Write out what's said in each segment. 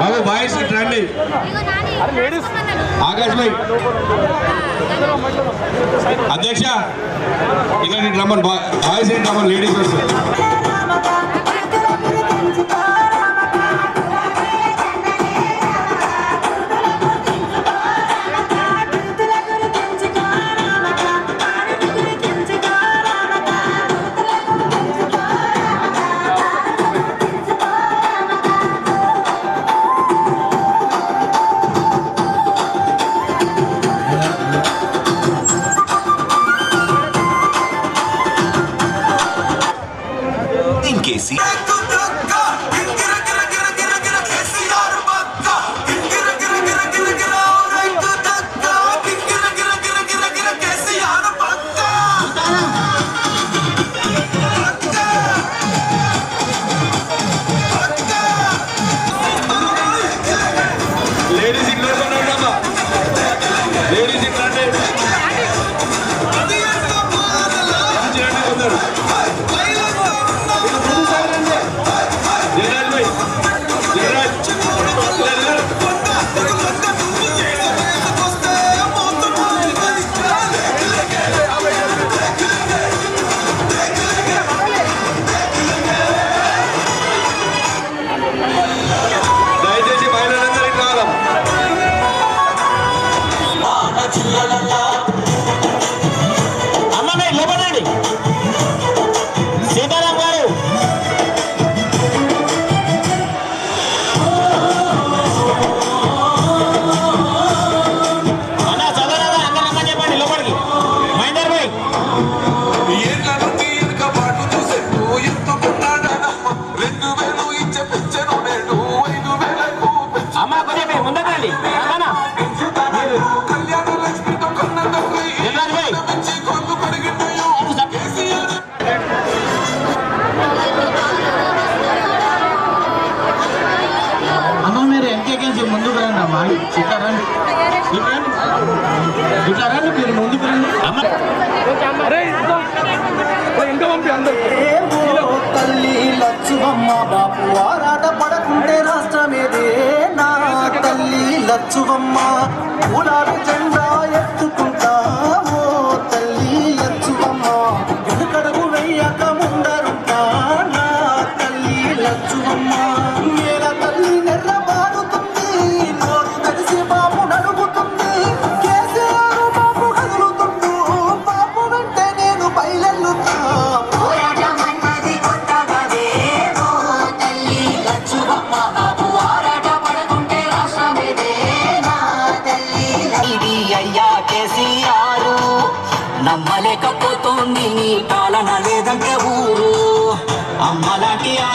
బాబు boys రండి. ఆకాష్ భాయ్. అధ్యక్ష ఇలా రమ్మని. బాయ్స్ ఏంటి రమ్మన్? లేడీస్ వస్తారు తీర్చువమ్మా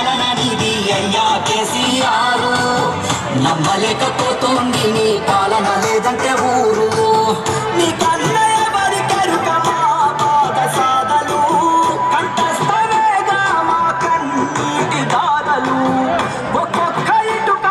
పాలన నీది అయ్యా కేసీఆర్. నమ్మలేకపోతుంది నీ పాలన లేదంటే ఊరు. నీ కన్నయ్య బరికెరుక మా పాద సాధలు. కంఠస్థవేగా మా కన్నీటి దాదలు ఒక్కొక్క ఇటుక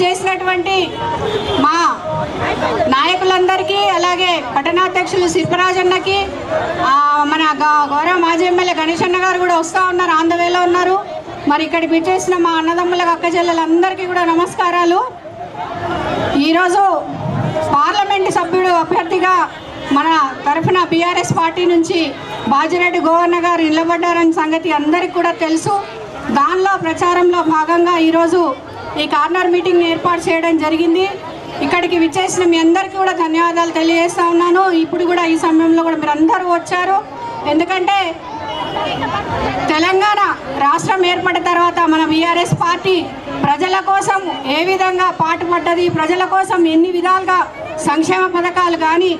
విచ్చేసినటువంటి మా నాయకులందరికీ అలాగే పట్టణాధ్యక్షులు శిల్పరాజన్నకి మన గ- గౌరవ మాజీ ఎమ్మెల్యే గణేష్ అన్న గారు కూడా వస్తూ ఉన్నారు ఆంధ్రవేలో ఉన్నారు. మరి ఇక్కడ విచ్చేసిన మా అన్నదమ్ములకు అక్క చెల్లెలందరికీ కూడా నమస్కారాలు. ఈరోజు పార్లమెంటు సభ్యుడు అభ్యర్థిగా మన తరఫున బీఆర్ఎస్ పార్టీ నుంచి బాజిరెడ్డి గోవర్ణ గారు నిలబడ్డారని సంగతి అందరికీ కూడా తెలుసు. దానిలో ప్రచారంలో భాగంగా ఈరోజు ఈ కార్నర్ మీటింగ్ ఏర్పాటు చేయడం జరిగింది. ఇక్కడికి విచ్చేసిన మీ అందరికీ కూడా ధన్యవాదాలు తెలియజేస్తా ఉన్నాను. ఇప్పుడు కూడా ఈ సమయంలో కూడా మీరు అందరూ వచ్చారు. ఎందుకంటే తెలంగాణ రాష్ట్రం ఏర్పడిన తర్వాత మన బీఆర్ఎస్ పార్టీ ప్రజల కోసం ఏ విధంగా పాటుపడ్డది ప్రజల కోసం ఎన్ని విధాలుగా సంక్షేమ పథకాలు కానీ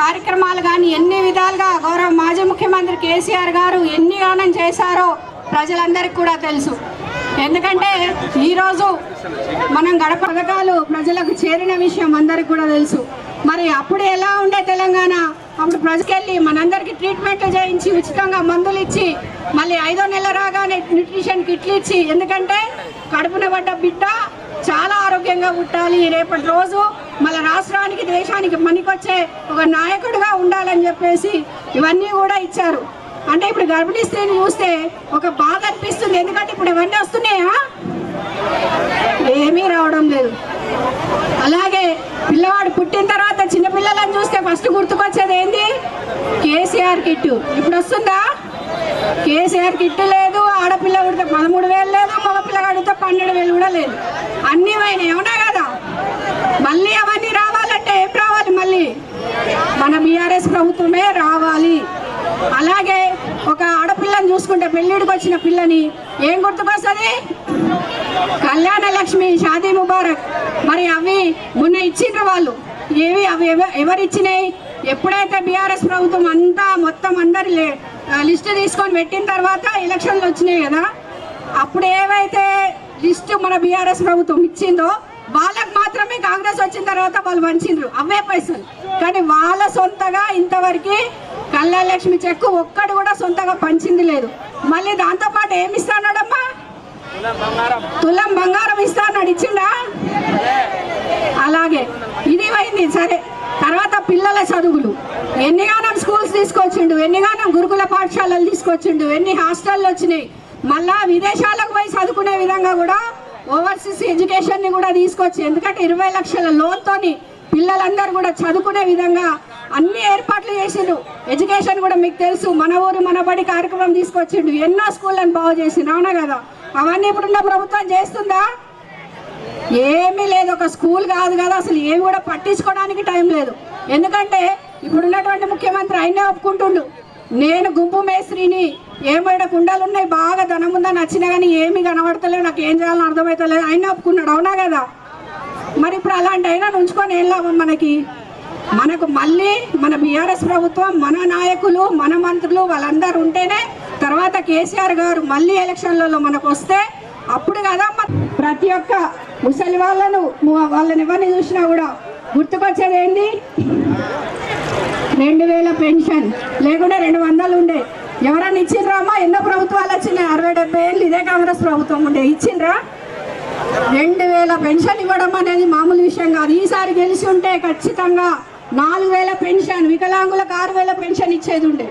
కార్యక్రమాలు కానీ ఎన్ని విధాలుగా గౌరవ మాజీ ముఖ్యమంత్రి కేసీఆర్ గారు ఎన్ని గానం చేశారో ప్రజలందరికీ కూడా తెలుసు. ఎందుకంటే ఈరోజు మనం గడప పథకాలు ప్రజలకు చేరిన విషయం అందరికి కూడా తెలుసు. మరి అప్పుడు ఎలా ఉండే తెలంగాణ? అప్పుడు ప్రజకెళ్ళి మనందరికీ ట్రీట్మెంట్లు చేయించి ఉచితంగా మందులు ఇచ్చి మళ్ళీ ఐదో నెల రాగానే న్యూట్రిషన్ కిట్లు ఇచ్చి ఎందుకంటే కడుపున పడ్డ బిడ్డ చాలా ఆరోగ్యంగా ఉండాలి. రేపటి రోజు మన రాష్ట్రానికి దేశానికి పనికొచ్చే ఒక నాయకుడిగా ఉండాలని చెప్పేసి ఇవన్నీ కూడా ఇచ్చారు. అంటే ఇప్పుడు గర్భిణీ స్త్రీని చూస్తే ఒక బాధ అనిపిస్తుంది. ఎందుకంటే ఇప్పుడు ఇవన్నీ వస్తున్నాయా? ఏమీ రావడం లేదు. అలాగే పిల్లవాడు పుట్టిన తర్వాత చిన్నపిల్లలను చూస్తే ఫస్ట్ గుర్తుకొచ్చేది ఏంది? కేసీఆర్ కిట్టు ఇప్పుడు వస్తుందా? కేసీఆర్ కిట్టు లేదు ఆడపిల్ల పుడితే పదమూడు వేలు లేదు మగపిల్ల కడితే పన్నెండు వేలు కూడా లేదు. అన్నీ పోయినాయి అవునా కదా? మళ్ళీ అవన్నీ రా ఏం రావాలి మళ్ళీ మన బీఆర్ఎస్ ప్రభుత్వమే రావాలి అలాగే ఒక ఆడపిల్లని చేసుకుంటే పెళ్ళిడికి వచ్చిన పిల్లని ఏం గుర్తుకొస్తుంది కళ్యాణ లక్ష్మి షాదీ ముబారక్. మరి అవి మొన్న ఇచ్చిండ్రు వాళ్ళు. ఏవి అవి ఎవ- ఎవరు ఇచ్చినాయి ఎప్పుడైతే బీఆర్ఎస్ ప్రభుత్వం అంతా మొత్తం అందరి లిస్టు తీసుకొని పెట్టిన తర్వాత ఎలక్షన్లు వచ్చినాయి కదా అప్పుడు ఏవైతే లిస్టు మన బీఆర్ఎస్ ప్రభుత్వం ఇచ్చిందో వాళ్ళకు మాత్రమే కాంగ్రెస్ వచ్చిన తర్వాత వాళ్ళు వంచిండ్రు అవే పైసలు. కానీ వాళ్ళ సొంతగా ఇంతవరకు కళ్యాణ లక్ష్మి చెక్కు ఒక్కడు కూడా సొంతగా పంచింది లేదు. మళ్ళీ దాంతోపాటు ఏమి ఇస్తాడమ్మా తులం బంగారం ఇస్తాడు ఇచ్చిండా? అలాగే. ఇది పోయింది సరే. తర్వాత పిల్లల చదువులు. ఎన్నిగానం స్కూల్స్ తీసుకొచ్చిండు ఎన్నిగానం గురుకుల పాఠశాలలు తీసుకొచ్చిండు ఎన్ని హాస్టళ్ళు వచ్చినాయి. మళ్ళా విదేశాలకు పోయి చదువుకునే విధంగా కూడా ఓవర్సీస్ ఎడ్యుకేషన్ని కూడా తీసుకొచ్చి ఎందుకంటే ఇరవై లక్షల లోన్తోని పిల్లలందరూ కూడా చదువుకునే విధంగా అన్ని ఏర్పాట్లు చేసిండు. ఎడ్యుకేషన్ కూడా మీకు తెలుసు. మన ఊరు మన బడి కార్యక్రమం తీసుకొచ్చిండు. ఎన్నో స్కూళ్ళని బాగు చేసిండు. అవునా కదా? అవన్నీ ఇప్పుడున్న ప్రభుత్వం చేస్తుందా? ఏమీ లేదు. ఒక స్కూల్ కాదు కదా. అసలు ఏమి కూడా పట్టించుకోవడానికి టైం లేదు. ఎందుకంటే ఇప్పుడున్నటువంటి ముఖ్యమంత్రి ఆయనే ఒప్పుకుంటుండు. నేను గుంపు మేస్త్రిని. ఏమైనా కుండలు ఉన్నాయి. బాగా ధనం ఉందని నచ్చినా కానీ ఏమీ కనబడతలేదు నాకు ఏం చేయాలని అర్థమవుతలేదు ఆయన ఒప్పుకున్నాడు. అవునా కదా? మరి ఇప్పుడు అలాంటి అయినా ఉంచుకొని ఏం లాభం మనకి? మనకు మళ్ళీ మన బీఆర్ఎస్ ప్రభుత్వం మన నాయకులు మన మంత్రులు వాళ్ళందరూ ఉంటేనే తర్వాత కేసీఆర్ గారు మళ్ళీ ఎలక్షన్లలో మనకు వస్తే అప్పుడు కదా ప్రతి ఒక్క ముసలి వాళ్ళను వాళ్ళని ఎవరిని చూసినా కూడా గుర్తుకొచ్చేది ఏంది? రెండు వేల పెన్షన్ లేకుంటే రెండు వందలు ఉండే. ఎవరన్నా ఇచ్చిండ్రామా ఎన్నో ప్రభుత్వాలు వచ్చినాయి. అరవై డెబ్బై ఏళ్ళు ఇదే కాంగ్రెస్ ప్రభుత్వం ఉండే. ఇచ్చిండ్రా? రెండు వేల పెన్షన్ ఇవ్వడం అనేది మామూలు విషయం కాదు. ఈసారి గెలిచి ఉంటే ఖచ్చితంగా నాలుగు వేల పెన్షన్ వికలాంగులకు ఆరు వేల పెన్షన్ ఇచ్చేది ఉండే.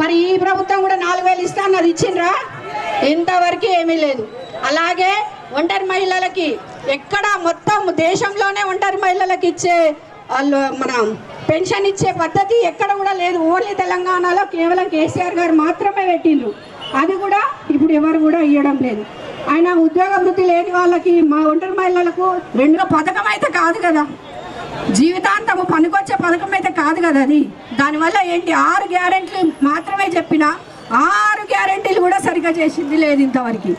మరి ఈ ప్రభుత్వం కూడా నాలుగు వేలు ఇస్తా అన్నది ఇచ్చిండ్రా? ఇంతవరకు ఏమీ లేదు. అలాగే ఒంటరి మహిళలకి ఎక్కడ మొత్తం దేశంలోనే ఒంటరి మహిళలకు ఇచ్చే వాళ్ళు మన పెన్షన్ ఇచ్చే పద్ధతి ఎక్కడ కూడా లేదు. ఓన్లీ తెలంగాణలో కేవలం కేసీఆర్ గారు మాత్రమే పెట్టిండ్రు. అది కూడా ఇప్పుడు ఎవరు కూడా ఇవ్వడం లేదు. ఆయన ఉద్యోగ వృత్తి లేని వాళ్ళకి మా ఒంటరి మహిళలకు రెండు పథకం అయితే కాదు కదా. జీవితాంతము పనికొచ్చే పథకం అయితే కాదు కదా అది. దానివల్ల ఏంటి? ఆరు గ్యారెంటీలు మాత్రమే చెప్పిన ఆరు గ్యారెంటీలు కూడా సరిగా చేసింది లేదు ఇంతవరకు.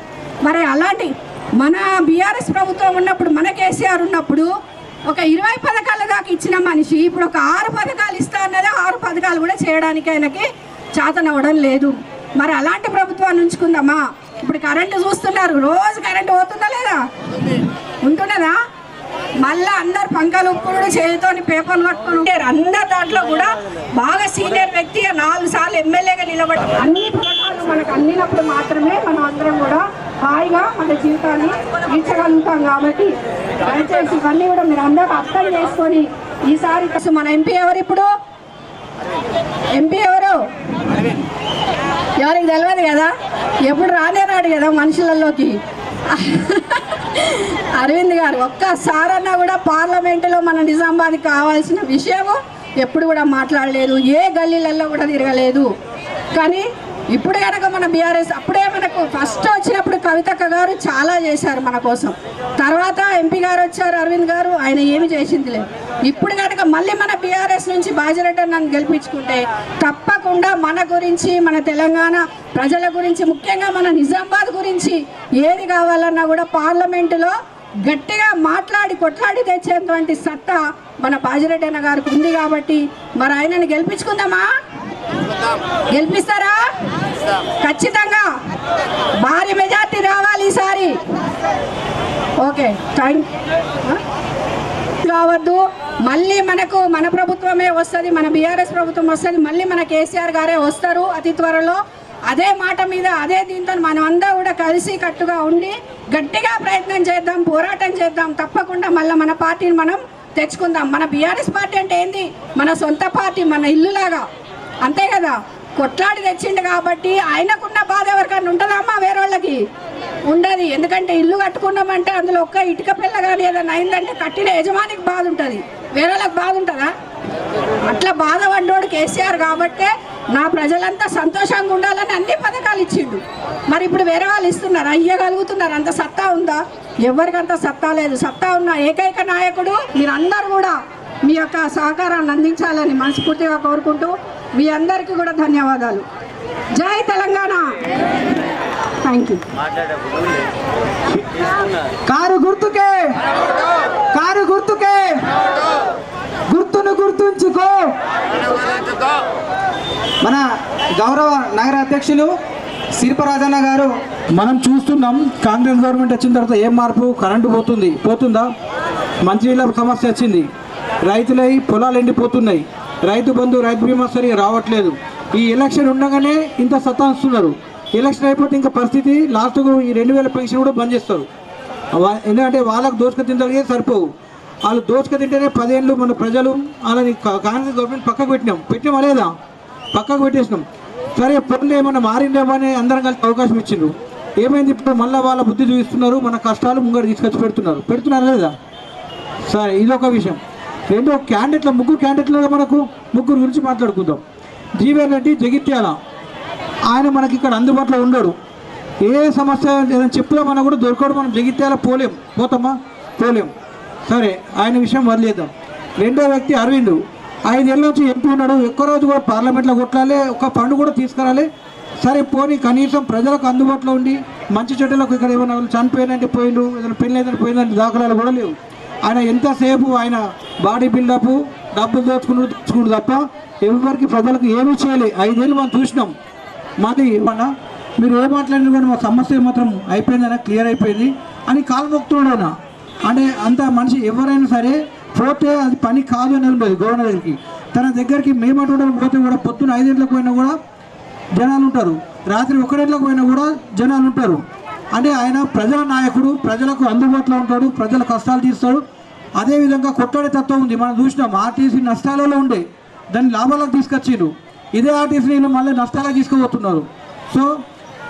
మరి అలాంటి మన బీఆర్ఎస్ ప్రభుత్వం ఉన్నప్పుడు మన కేసీఆర్ ఉన్నప్పుడు ఒక ఇరవై పథకాల దాకా ఇచ్చిన మనిషి ఇప్పుడు ఒక ఆరు పథకాలు ఇస్తా అన్నది ఆరు పథకాలు కూడా చేయడానికి ఆయనకి చేతనవ్వడం లేదు. మరి అలాంటి ప్రభుత్వాన్ని ఉంచుకుందామా? ఇప్పుడు కరెంటు చూస్తున్నారు. రోజు కరెంటు పోతుందా లేదా? ఉంటున్నదా? మళ్ళా అందరు పంకలు ఉప్పుడు చేతితోని పేపర్లు పట్టుకుని ఉంటారు అందరు దాంట్లో కూడా బాగా సీనియర్ వ్యక్తి నాలుగు సార్లు ఎమ్మెల్యేగా నిలబడి అన్ని పథకాలు మనకు అందినప్పుడు మాత్రమే మనం అందరం కూడా హాయిగా మన జీవితాన్ని తీర్చగలుగుతాం కాబట్టి దయచేసి ఇవన్నీ కూడా మీరు అందరూ అర్థం చేసుకొని ఈసారి మన ఎంపీ ఎవరు ఇప్పుడు? ఎంపీ ఎవరు? ఎవరికి తెలియదు కదా? ఎప్పుడు రానే రాడు కదా మనుషులలోకి? అరవింద్ గారు ఒక్కసారన్నా కూడా పార్లమెంటులో మన నిజామాబాద్ కావాల్సిన విషయము ఎప్పుడు కూడా మాట్లాడలేదు ఏ గల్లీలలో కూడా తిరగలేదు. కానీ ఇప్పుడు కనుక మన బీఆర్ఎస్ అప్పుడే మనకు ఫస్ట్ వచ్చినప్పుడు కవితక్క గారు చాలా చేశారు మన కోసం. తర్వాత ఎంపీ గారు వచ్చారు అరవింద్ గారు ఆయన ఏమి చేసింది లేదు ఇప్పుడు కనుక మళ్ళీ మన బీఆర్ఎస్ నుంచి బాజిరెడ్డి నన్ను గెలిపించుకుంటే తప్పకుండా మన గురించి మన తెలంగాణ ప్రజల గురించి ముఖ్యంగా మన నిజామాబాద్ గురించి ఏది కావాలన్నా కూడా పార్లమెంటులో గట్టిగా మాట్లాడి కొట్లాడి తెచ్చేటువంటి సత్తా మన బాజిరెడ్డి అన్న గారికి ఉంది కాబట్టి మరి ఆయనని గెలిపించుకుందామా? గెలిపిస్తారా? ఖచ్చితంగా. భారీ మెజార్టీ రావాలి ఈసారి. ఓకే థ్యాంక్ కావద్దు మళ్ళీ మనకు మన ప్రభుత్వమే వస్తుంది మన బీఆర్ఎస్ ప్రభుత్వం వస్తుంది మళ్ళీ మన కేసీఆర్ గారే వస్తారు అతి త్వరలో. అదే మాట మీద అదే దీంతో మనం అంతా కూడా కలిసి కట్టుగా ఉండి గట్టిగా ప్రయత్నం చేద్దాం పోరాటం చేద్దాం. తప్పకుండా మళ్ళీ మన పార్టీని మనం తెచ్చుకుందాం. మన బీఆర్ఎస్ పార్టీ అంటే ఏంది? మన సొంత పార్టీ మన ఇల్లులాగా. అంతే కదా? కొట్లాడి తెచ్చిండు కాబట్టి ఆయనకున్న బాధ ఎవరికన్నా ఉంటుందమ్మా వేరే వాళ్ళకి ఉండదు. ఎందుకంటే ఇల్లు కట్టుకున్నామంటే అందులో ఒక్క ఇటుక పిల్ల కానీ ఏదైనా అయిందంటే కట్టిన యజమానికి బాధ ఉంటుంది. వేరే వాళ్ళకి బాధ ఉంటుందా? అట్లా బాధపడ్డోడు కేసీఆర్ కాబట్టే నా ప్రజలంతా సంతోషంగా ఉండాలని అన్ని పథకాలు ఇచ్చిండు. మరి ఇప్పుడు వేరే వాళ్ళు ఇస్తున్నారు. అయ్యగలుగుతున్నారు. అంత సత్తా ఉందా? ఎవరికంత సత్తా లేదు. సత్తా ఉన్న ఏకైక నాయకుడు మీరందరూ కూడా మీ యొక్క సహకారాన్ని అందించాలని మనస్ఫూర్తిగా కోరుకుంటూ మీ అందరికీ కూడా ధన్యవాదాలు. జై తెలంగాణ. థ్యాంక్ యూ కారు గుర్తుకే. కారు గుర్తుకే. గుర్తును గుర్తుంచుకో. మన గౌరవ నగర అధ్యక్షులు శిల్పరాజన్న గారు. మనం చూస్తున్నాం కాంగ్రెస్ గవర్నమెంట్ వచ్చిన తర్వాత ఏం మార్పు? కరెంటు పోతుంది. పోతుందా? మంచినీళ్ళ సమస్య వచ్చింది. రైతులై పొలాలు ఎండిపోతున్నాయి. రైతు బంధు రైతు బీమా సరిగా రావట్లేదు. ఈ ఎలక్షన్ ఉండగానే ఇంత సతాయిస్తున్నారు ఎలక్షన్ అయిపోతే ఇంకా పరిస్థితి లాస్ట్కు ఈ రెండు వేల పెన్షన్ కూడా బంద్ చేస్తారు. ఎందుకంటే వాళ్ళకు దోసుక తింటే సరిపోవు. వాళ్ళు దోసుక తింటేనే పదేళ్ళు మన ప్రజలు వాళ్ళని కా- కాంగ్రెస్ గవర్నమెంట్ పక్కకు పెట్టినాం. పెట్టినామా లేదా? పక్కకు పెట్టేసినాం. సరే పనులు ఏమన్నా మారిందేమో అని అందరం కలిసి అవకాశం ఇచ్చిండ్రు. ఏమైంది ఇప్పుడు? మళ్ళీ వాళ్ళ బుద్ధి చూపిస్తున్నారు. మన కష్టాలు ముంగడు తీసుకొచ్చి పెడుతున్నారు. పెడుతున్నారు లేదా? సరే ఇది ఒక విషయం. రెండో క్యాండిడేట్ల ముగ్గురు క్యాండిడేట్లు మనకు ముగ్గురు గురించి మాట్లాడుకుందాం. జీవన్ రెడ్డి జగిత్యాల. ఆయన మనకి ఇక్కడ అందుబాటులో ఉండడు. ఏ సమస్య ఏదైనా చెప్పుదామన్నా కూడా దొరకడు మనం జగిత్యాల పోలేం. పోతామా? పోలేం. సరే ఆయన విషయం వదిలేద్దాం. రెండో వ్యక్తి అరవింద్. ఐదేళ్ళ నుంచి ఎంపీ ఉన్నాడు. ఎక్కువ రోజు కూడా పార్లమెంట్లో కొట్లాలి ఒక ఫండ్ కూడా తీసుకురాలి. సరే పోనీ కనీసం ప్రజలకు అందుబాటులో ఉండి మంచి చెడ్డలకు ఇక్కడ ఏమైనా చనిపోయినంటే పోయిండు ఏదైనా పెళ్ళి ఏదైనా పోయిందంటే దాఖలాలు కూడా లేవు. ఆయన ఎంతసేపు ఆయన బాడీ బిల్డప్ డబ్బులు దోచుకుని దోచుకుడు తప్ప ఎవరికి ప్రజలకు ఏమీ చేయాలి? ఐదేళ్ళు మనం చూసినాం. మాది మన మీరు ఏ మాట్లాడినా కూడా మా సమస్య మాత్రం అయిపోయిందన్న క్లియర్ అయిపోయింది అని కాలు మొక్కుతున్నాడు అంటే అంత మనిషి ఎవరైనా సరే పోతే అది పని కాదు అని ఉండదు గవర్నర్ దగ్గరికి తన దగ్గరికి మేమటువంటి పోతే కూడా పొద్దున్న ఐదింట్లకు పోయినా కూడా జనాలు ఉంటారు. రాత్రి ఒకటింట్లకు పోయినా కూడా జనాలు ఉంటారు. అంటే ఆయన ప్రజల నాయకుడు ప్రజలకు అందుబాటులో ఉంటాడు ప్రజల కష్టాలు తీస్తాడు అదేవిధంగా కొట్టడే తత్వం ఉంది. మనం చూసినాం ఆర్టీసీ నష్టాలలో ఉండే దాన్ని లాభాలకు తీసుకొచ్చిండు. ఇదే ఆర్టీసీని మళ్ళీ నష్టాలకు తీసుకుపోతున్నారు. సో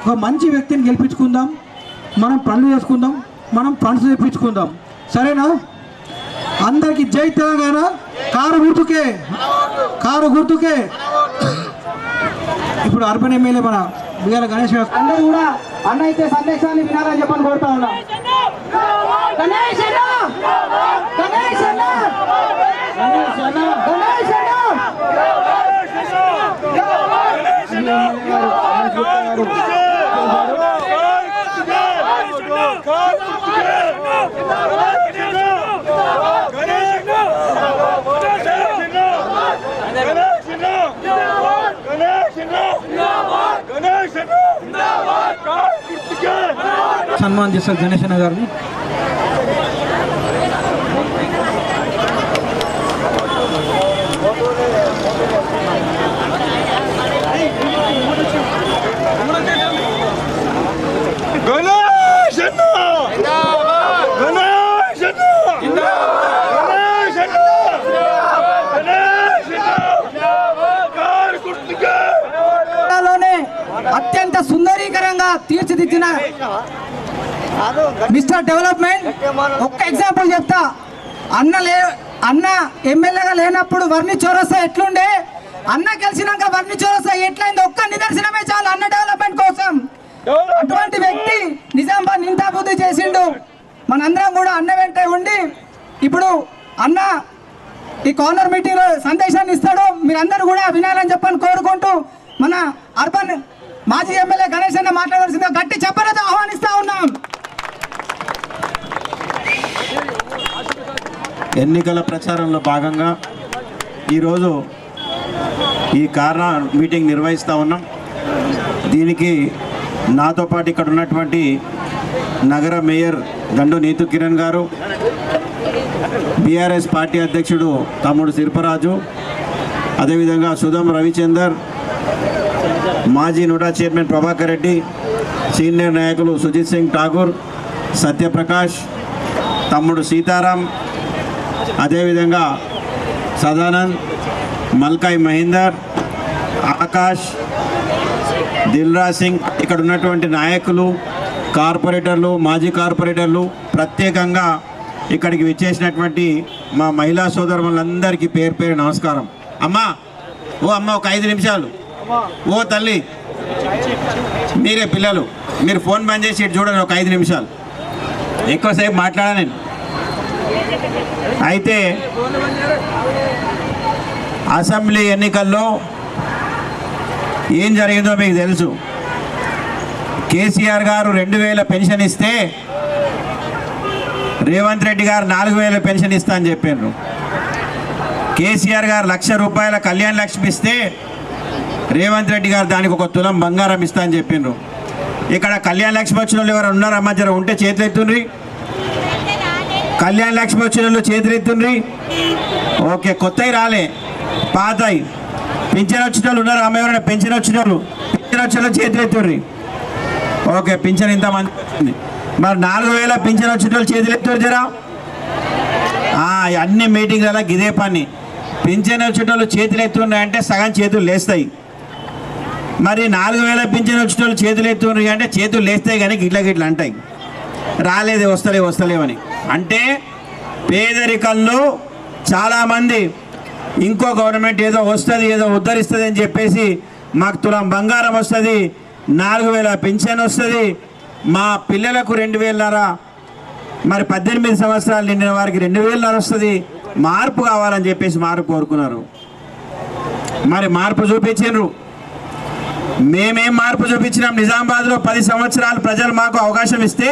ఒక మంచి వ్యక్తిని గెలిపించుకుందాం. మనం పనులు చేసుకుందాం. మనం ఫండ్స్ తెప్పించుకుందాం. సరేనా? అందరికి జై తెలంగాణ. కారు గుర్తుకే. కారు గుర్తుకే. ఇప్పుడు అర్బన్ ఎమ్మెల్యే మన బిగాల గణేష్ గారు అందరూ కూడా అన్న అయితే సందేశాన్ని వినాలని చెప్పని కోరుతా ఉన్నా గణేష్ అన్న! గణేష్ అన్న! గణేష్ అన్న! గణేష్ అన్న! సన్మానం చేస్తారు గణేష్ అన్న గారిని. గోలో తీర్చిదిద్దిన మిస్టర్ డెవలప్మెంట్ ఒక్క ఎగ్జాంపుల్ చెప్తా. అన్న లే అన్న ఎమ్మెల్యేగా లేనప్పుడు వర్ణి చౌరస్తా ఎట్లుండే? అన్న గెలిచినాక వర్ణి చౌరస్తా ఎట్లయింది? ఒక్క నిదర్శనమే చాలు అన్న డెవలప్మెంట్ కోసం. అటువంటి వ్యక్తి నిజామాబాద్ ఇంత అభివృద్ధి చేసిండు. మనందరం కూడా అన్న వెంటే ఉండి ఇప్పుడు అన్న ఈ కార్నర్ మీటింగ్లో సందేశాన్ని ఇస్తాడు. మీరందరూ కూడా వినాలని చెప్పని కోరుకుంటూ మన అర్బన్ మాజీ ఎమ్మెల్యే గణేష్ అన్న మాట్లాడాల్సిందిగా గట్టి చెప్పలతో ఆహ్వానిస్తా ఉన్నాం. ఎన్నికల ప్రచారంలో భాగంగా ఈరోజు ఈ కారణ మీటింగ్ నిర్వహిస్తూ ఉన్నాం. దీనికి నాతో పాటు ఇక్కడ ఉన్నటువంటి నగర మేయర్ గండు నీతు కిరణ్ గారు బీఆర్ఎస్ పార్టీ అధ్యక్షుడు తమ్ముడు శిల్పరాజు అదేవిధంగా సుధం రవిచందర్ మాజీ నుడా చైర్మన్ ప్రభాకర్ రెడ్డి సీనియర్ నాయకులు సుజిత్ సింగ్ ఠాగూర్ సత్యప్రకాష్ తమ్ముడు సీతారాం అదేవిధంగా సదానంద్ మల్కాయ్ మహేందర్ ఆకాష్ దిల్రాజ్ సింగ్ ఇక్కడ ఉన్నటువంటి నాయకులు కార్పొరేటర్లు మాజీ కార్పొరేటర్లు ప్రత్యేకంగా ఇక్కడికి విచ్చేసినటువంటి మా మహిళా సోదరులందరికీ పేరు పేరు నమస్కారం. అమ్మా ఓ అమ్మ ఒక ఐదు నిమిషాలు. ఓ తల్లి మీరే పిల్లలు మీరు ఫోన్ బంద్ చేసి ఇటు చూడండి ఒక ఐదు నిమిషాలు. ఎక్కువసేపు మాట్లాడా నేను. అయితే అసెంబ్లీ ఎన్నికల్లో ఏం జరిగిందో మీకు తెలుసు. కేసీఆర్ గారు రెండు వేల పెన్షన్ ఇస్తే రేవంత్ రెడ్డి గారు నాలుగు వేల పెన్షన్ ఇస్తా అని చెప్పారు కేసీఆర్ గారు లక్ష రూపాయల కళ్యాణ్ లక్ష్మి ఇస్తే రేవంత్ రెడ్డి గారు దానికి ఒక తులం బంగారం ఇస్తా అని చెప్పిండ్రు. ఇక్కడ కళ్యాణ లక్ష్మి వచ్చిన వాళ్ళు ఎవరు ఉన్నారమ్మా జర ఉంటే చేతులెత్తుండ్రి. కళ్యాణ లక్ష్మి వచ్చిన వాళ్ళు చేతులు ఎత్తుండ్రి ఓకే కొత్తవి రాలే. పాతయి. పింఛన్ వచ్చిన వాళ్ళు ఉన్నారు? అమ్మ ఎవరైనా పెన్షన్ వచ్చిన వాళ్ళు? పింఛన్ వచ్చిన వాళ్ళు చేతులెత్తుండ్రి. ఓకే పింఛన్ ఇంత మరి నాలుగు వేల పింఛన్ వచ్చిన వాళ్ళు చేతులెత్తారు జరా? అన్ని మీటింగ్లలో గిదే పని. పింఛన్ వచ్చిన వాళ్ళు చేతులు ఎత్తున్నాయంటే సగం చేతులు లేస్తాయి. మరి నాలుగు వేల పింఛన్ వచ్చిన వాళ్ళు చేతులు ఎత్తున్నారు అంటే చేతులు లేస్తే కానీ గిట్ల గిట్ల అంటాయి. రాలేదు వస్తలే వస్తలేవని అంటే పేదరికంలో చాలామంది ఇంకో గవర్నమెంట్ ఏదో వస్తుంది ఏదో ఉద్ధరిస్తుంది అని చెప్పేసి మాకు తులం బంగారం వస్తుంది నాలుగు వేల పింఛన్ వస్తుంది. మా పిల్లలకు రెండు వేలన్నర మరి పద్దెనిమిది సంవత్సరాలు నిండిన వారికి రెండు వేలన్నర వస్తుంది. మార్పు కావాలని చెప్పేసి మార్పు కోరుకున్నారు. మరి మార్పు చూపించారు మేమేం మార్పు చూపించినాం? నిజామాబాద్లో పది సంవత్సరాలు ప్రజలు మాకు అవకాశం ఇస్తే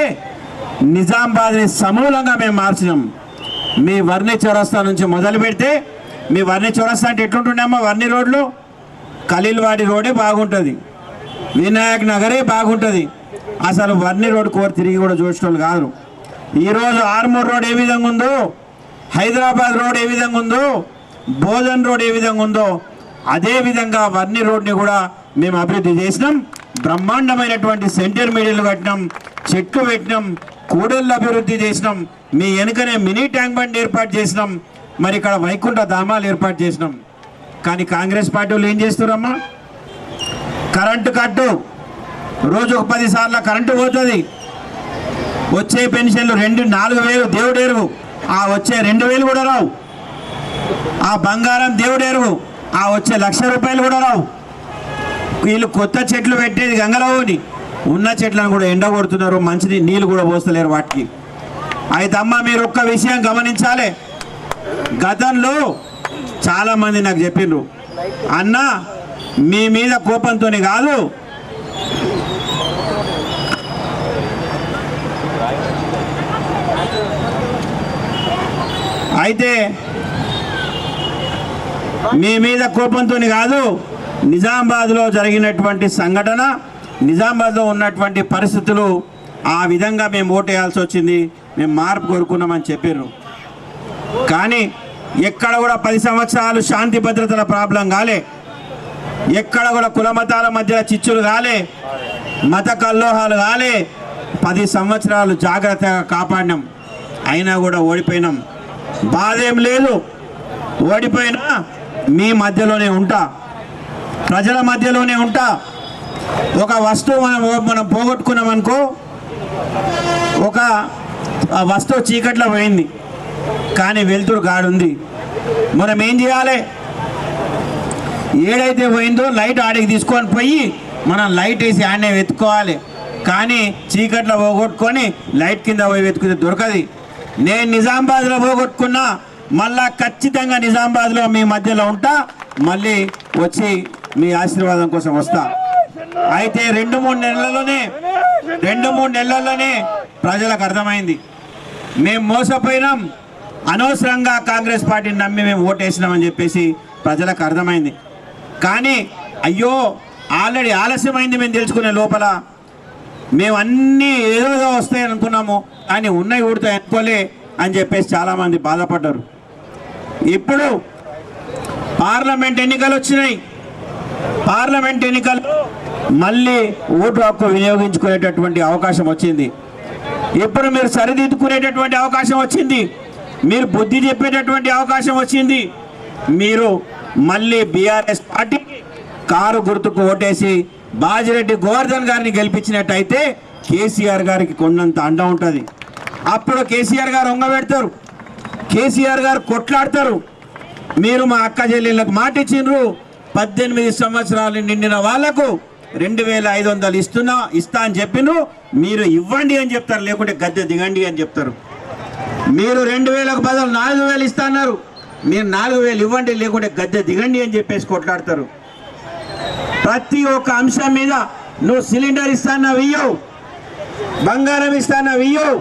నిజామాబాద్ని సమూలంగా మేము మార్చినాం. మీ వర్ణి చౌరస్తా నుంచి మొదలు పెడితే మీ వర్ణి చౌరస్తా అంటే ఎట్లుంటుండమ్మా వర్ణి రోడ్లు ఖలీల్వాడి రోడే బాగుంటుంది. వినాయక్ నగరే బాగుంటుంది. అసలు వర్ణి రోడ్ కోరి తిరిగి కూడా చూసేటోళ్ళు కాదు. ఈరోజు ఆర్మూర్ రోడ్ ఏ విధంగా ఉందో హైదరాబాద్ రోడ్ ఏ విధంగా ఉందో భోజన్ రోడ్ ఏ విధంగా ఉందో అదే విధంగా వర్ణి రోడ్ని కూడా మేము అభివృద్ధి చేసినాం. బ్రహ్మాండమైనటువంటి సెంటర్ మీడియాలు కట్టినాం. చెట్లు పెట్టినాం. కూడళ్ళు అభివృద్ధి చేసినాం. మీ వెనుకనే మినీ ట్యాంక్ బండ్ ఏర్పాటు చేసినాం. మరి ఇక్కడ వైకుంఠ ధామాలు ఏర్పాటు చేసినాం. కానీ కాంగ్రెస్ పార్టీ వాళ్ళు ఏం చేస్తున్నారమ్మా? కరెంటు కట్టు. రోజు ఒక పది సార్లు కరెంటు పోతుంది. వచ్చే పెన్షన్లు రెండు నాలుగు వేలు దేవుడేరువు ఆ వచ్చే రెండు వేలు కూడా రావు. ఆ బంగారం దేవుడేరువు ఆ వచ్చే లక్ష రూపాయలు కూడా రావు. వీళ్ళు కొత్త చెట్లు పెట్టేది గంగలవుని ఉన్న చెట్లను కూడా ఎండ కొడుతున్నారు మంచిది నీళ్ళు కూడా పోస్తలేరు వాటికి. అయితే అమ్మ మీరు ఒక్క విషయం గమనించాలి. గతంలో చాలామంది నాకు చెప్పిండ్రు అన్న మీ మీద కోపంతో కాదు అయితే మీ మీద కోపంతో కాదు నిజామాబాద్లో జరిగినటువంటి సంఘటన నిజామాబాద్లో ఉన్నటువంటి పరిస్థితులు ఆ విధంగా మేము ఓటేయాల్సి వచ్చింది. మేము మార్పు కోరుకున్నామని చెప్పారు కానీ ఎక్కడ కూడా పది సంవత్సరాలు శాంతి భద్రతల ప్రాబ్లం కాలే. ఎక్కడ కూడా కుల మతాల మధ్య చిచ్చులు కాలే. మత కల్లోహాలు కాలే. పది సంవత్సరాలు జాగ్రత్తగా కాపాడినాం. అయినా కూడా ఓడిపోయినాం. బాధ ఏం లేదు. ఓడిపోయినా మీ మధ్యలోనే ఉంటా. ప్రజల మధ్యలోనే ఉంటా. ఒక వస్తువు మనం మనం పోగొట్టుకున్నాం అనుకో ఒక వస్తువు చీకట్లో పోయింది. కానీ వెలుతురు గాడుంది. మనం ఏం చేయాలి? ఏడైతే పోయిందో లైట్ ఆడికి తీసుకొని పోయి మనం లైట్ వేసి ఆడనే వెతుక్కోవాలి. కానీ చీకట్లో పోగొట్టుకొని లైట్ కింద పోయి వెతుకుతే దొరకది. నేను నిజామాబాద్లో పోగొట్టుకున్నా మళ్ళా ఖచ్చితంగా నిజామాబాద్లో మీ మధ్యలో ఉంటా. మళ్ళీ వచ్చి మీ ఆశీర్వాదం కోసం వస్తా. అయితే రెండు మూడు నెలల్లోనే రెండు మూడు నెలల్లోనే ప్రజలకు అర్థమైంది. మేము మోసపోయినాం. అనవసరంగా కాంగ్రెస్ పార్టీని నమ్మి మేము ఓటేసినామని చెప్పేసి ప్రజలకు అర్థమైంది. కానీ అయ్యో ఆల్రెడీ ఆలస్యమైంది మేము తెలుసుకునే లోపల. మేము అన్నీ ఏదోదో వస్తాయి అనుకున్నాము కానీ ఉన్నాయి ఊడితే అనుకోలే అని చెప్పేసి చాలామంది బాధపడ్డారు. ఇప్పుడు పార్లమెంట్ ఎన్నికలు వచ్చినాయి. పార్లమెంట్ ఎన్నికలు మళ్ళీ ఓటు హక్కు వినియోగించుకునేటటువంటి అవకాశం వచ్చింది. ఇప్పుడు మీరు సరిదిద్దుకునేటటువంటి అవకాశం వచ్చింది. మీరు బుద్ధి చెప్పేటటువంటి అవకాశం వచ్చింది. మీరు మళ్ళీ బీఆర్ఎస్ పార్టీ కారు గుర్తుకు ఓటేసి బాజిరెడ్డి గోవర్ధన్ గారిని గెలిపించినట్టయితే కేసీఆర్ గారికి కొండంత అండ ఉంటుంది. అప్పుడు కేసీఆర్ గారు ఒంగబెడతారు కేసీఆర్ గారు కొట్లాడతారు. మీరు మా అక్క చెల్లెళ్ళకు మాట ఇచ్చిండ్రు పద్దెనిమిది సంవత్సరాలు నిండిన వాళ్ళకు రెండు వేల ఐదు వందలు ఇస్తున్నా ఇస్తా అని చెప్పిను మీరు ఇవ్వండి అని చెప్తారు లేకుంటే గద్దె దిగండి అని చెప్తారు. మీరు రెండు వేలకు బదులు నాలుగు వేలు ఇస్తా అన్నారు. మీరు నాలుగు వేలు ఇవ్వండి లేకుంటే గద్దె దిగండి అని చెప్పేసి కొట్లాడతారు. ప్రతి ఒక్క అంశం మీద నువ్వు సిలిండర్ ఇస్తానా వెయ్యవు బంగారం ఇస్తానా వెయ్యవు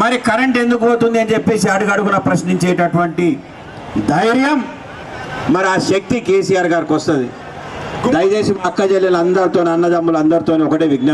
మరి కరెంట్ ఎందుకు పోతుంది అని చెప్పేసి అడుగడుగున ప్రశ్నించేటటువంటి ధైర్యం మరి ఆ శక్తి కేసీఆర్ గారికి వస్తుంది. దయచేసి మా అక్క చెల్లెలు అందరితో అన్నదమ్ములు అందరితో ఒకటే విజ్ఞప్తి.